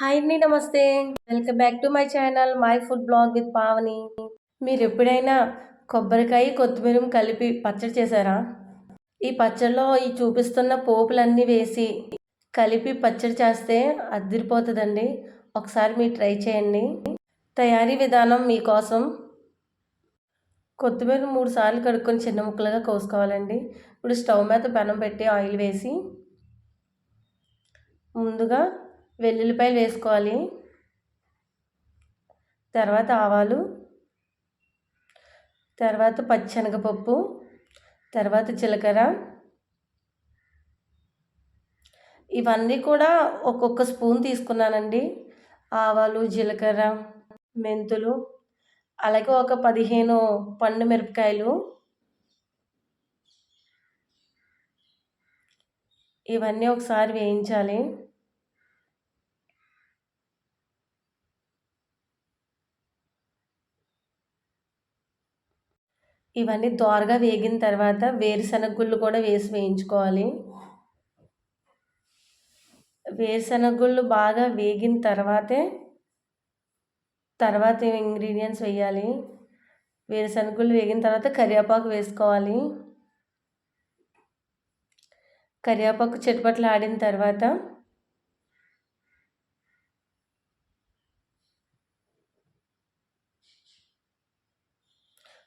Hi అండి నమస్తే. Welcome back to my channel my food blog with Pavani. మీరు ఎప్పుడైనా కొబ్బరికాయ కొత్తిమీర కలిపి పచ్చడి చేశారా? ఈ పచ్చడిలో ఈ చూపిస్తున్న పోపులన్నీ వేసి కలిపి పచ్చడి చేస్తే అదిరిపోతుందండి. ఒకసారి మీరు ట్రై చేయండి. తయారీ విధానం మీకోసం కొత్తిమీర మూడు సార్లు కడుక్కొని చిన్న ముక్కలుగా కోసుకోవాలండి. ఇప్పుడు స్టవ్ మీద పెనం పెట్టి ఆయిల్ వేసి ముందుగా వెల్లుల్లిపాయలు వేసుకోవాలి. తర్వాత ఆవాలు. తర్వాత పచ్చనగపప్పు. తర్వాత జీలకర్ర. ఇవన్నీ కూడా ఒక్కొక్క స్పూన్ తీసుకున్నానండి. ఆవాలు జీలకర్ర మెంతులు అలాగే ఒక పదిహేను పండు మిరపకాయలు. ఇవన్నీ ఒకసారి వేయించాలి. ఇవన్నీ దోరగా వేగిన తర్వాత వేరుశనగ గుళ్ళు కూడా వేసి వేయించుకోవాలి. వేరుశనగ గుళ్ళు బాగా వేగిన తర్వాతే తర్వాత ఇంగ్రీడియంట్స్ వేయాలి? వేరుశనగ గుళ్ళు వేగిన తర్వాత కరివేపాకు వేసుకోవాలి. కరివేపాకు చెట్టుపట్లు ఆడిన తర్వాత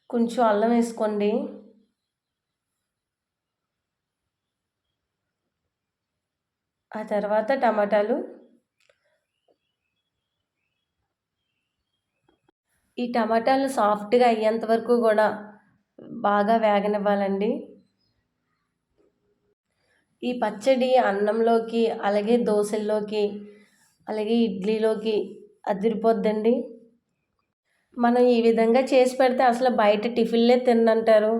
కొంచెం అల్లం వేసుకోండి. ఆ తర్వాత టమాటాలు. ఈ టమాటాలు సాఫ్ట్గా అయ్యేంత వరకు కూడా బాగా వేగనివ్వాలండి. ఈ పచ్చడి అన్నంలోకి అలాగే దోశల్లోకి అలాగే ఇడ్లీలోకి అదిరిపోద్దండి. మనం ఈ విధంగా చేసి పెడితే అసలు బయట టిఫిన్లే తిన్నంటారు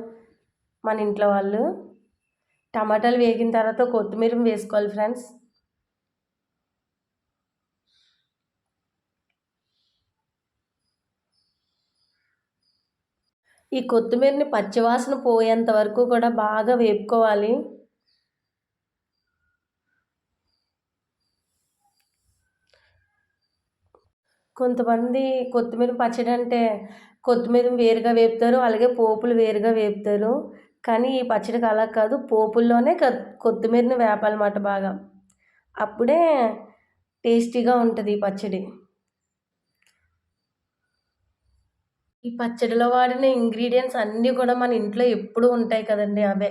మన ఇంట్లో వాళ్ళు. టమాటాలు వేగిన తర్వాత కొత్తిమీర వేసుకోవాలి ఫ్రెండ్స్. ఈ కొత్తిమీరని పచ్చివాసన పోయేంత వరకు కూడా బాగా వేపుకోవాలి. కొంతమంది కొత్తిమీర పచ్చడి అంటే కొత్తిమీర వేరుగా వేపుతారు అలాగే పోపులు వేరుగా వేపుతారు. కానీ ఈ పచ్చడికి అలా కాదు పోపుల్లోనే కొత్తిమీరని వేపాలన్నమాట బాగా. అప్పుడే టేస్టీగా ఉంటుంది ఈ పచ్చడి. ఈ పచ్చడిలో వాడిన ఇంగ్రీడియంట్స్ అన్నీ కూడా మన ఇంట్లో ఎప్పుడూ ఉంటాయి కదండి అవే.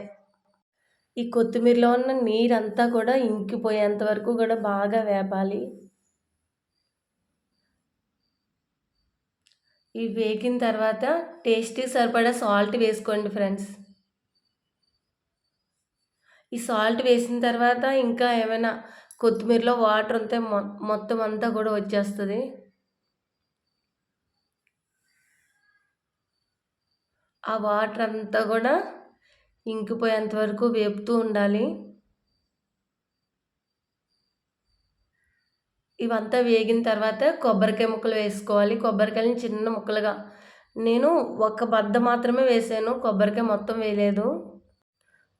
ఈ కొత్తిమీరలో ఉన్న నీరంతా కూడా ఇంకిపోయేంత వరకు కూడా బాగా వేపాలి. ఇవి వేగిన తర్వాత టేస్ట్కి సరిపడా సాల్ట్ వేసుకోండి ఫ్రెండ్స్. ఈ సాల్ట్ వేసిన తర్వాత ఇంకా ఏమైనా కొత్తిమీరలో వాటర్ ఉంటే మొత్తం అంతా కూడా వచ్చేస్తుంది. ఆ వాటర్ అంతా కూడా ఇంకిపోయేంత వరకు వేపుతూ ఉండాలి. ఇవంతా వేగిన తర్వాత కొబ్బరికాయ ముక్కలు వేసుకోవాలి. కొబ్బరికాయని చిన్న ముక్కలుగా. నేను ఒక బద్ద మాత్రమే వేసాను. కొబ్బరికాయ మొత్తం వేయలేదు.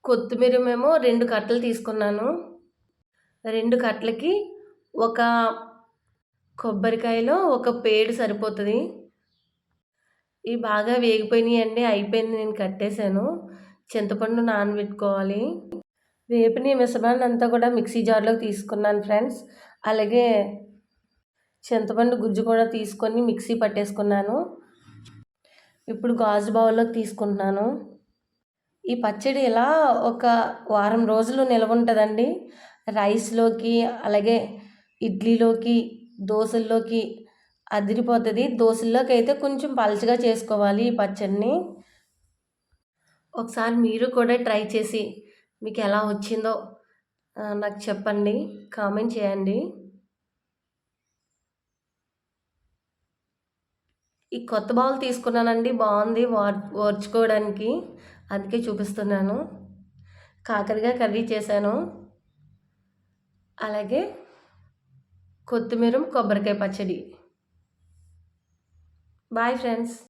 కొత్తిమీర మేము రెండు కట్టలు తీసుకున్నాను. రెండు కట్టలకి ఒక కొబ్బరికాయలో ఒక పేడు సరిపోతుంది. ఇవి బాగా వేగిపోయినాయి అండి అయిపోయింది. నేను కట్టేశాను. చింతపండు నానబెట్టుకోవాలి. వేపిన మిశ్రమాన్ని అంతా కూడా మిక్సీ జార్లోకి తీసుకున్నాను ఫ్రెండ్స్. అలాగే చింతపండు గుజ్జు కూడా తీసుకొని మిక్సీ పట్టేసుకున్నాను. ఇప్పుడు గాజు బౌల్లోకి తీసుకుంటున్నాను. ఈ పచ్చడి ఇలా ఒక వారం రోజులు నిల్వ ఉంటుందండి. రైస్లోకి అలాగే ఇడ్లీలోకి దోశల్లోకి అదిరిపోతుంది. దోశల్లోకి అయితే కొంచెం పలచగా చేసుకోవాలి ఈ పచ్చడిని. ఒకసారి మీరు కూడా ట్రై చేసి మీకు ఎలా వచ్చిందో నాకు చెప్పండి కామెంట్ చేయండి. ఈ కొత్త బౌల్ తీసుకున్నానండి బాగుంది వార్ ఓర్చుకోవడానికి. అందుకే చూపిస్తున్నాను. కాకరగా కర్రీ చేశాను. అలాగే కొత్తిమీర కొబ్బరికాయ పచ్చడి. Bye friends.